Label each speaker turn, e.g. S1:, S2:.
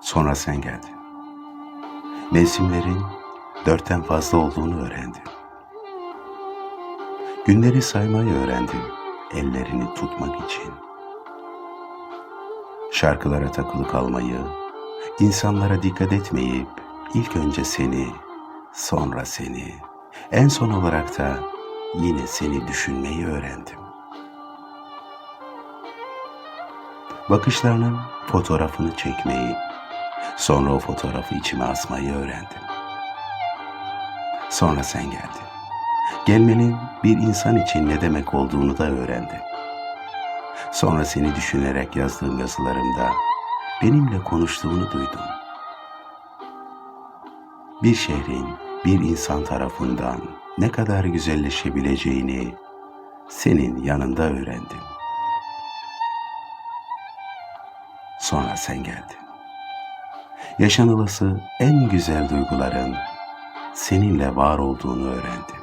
S1: Sonra sen geldin. Mevsimlerin dörtten fazla olduğunu öğrendim. Günleri saymayı öğrendim ellerini tutmak için. Şarkılara takılı kalmayı, insanlara dikkat etmeyip ilk önce seni, sonra seni, en son olarak da yine seni düşünmeyi öğrendim. Bakışlarının fotoğrafını çekmeyi, sonra o fotoğrafı içime asmayı öğrendim. Sonra sen geldin. Gelmenin bir insan için ne demek olduğunu da öğrendim. Sonra seni düşünerek yazdığım yazılarımda benimle konuştuğunu duydum. Bir şehrin bir insan tarafından ne kadar güzelleşebileceğini senin yanında öğrendim. Sonra sen geldin. Yaşanılası en güzel duyguların seninle var olduğunu öğrendim.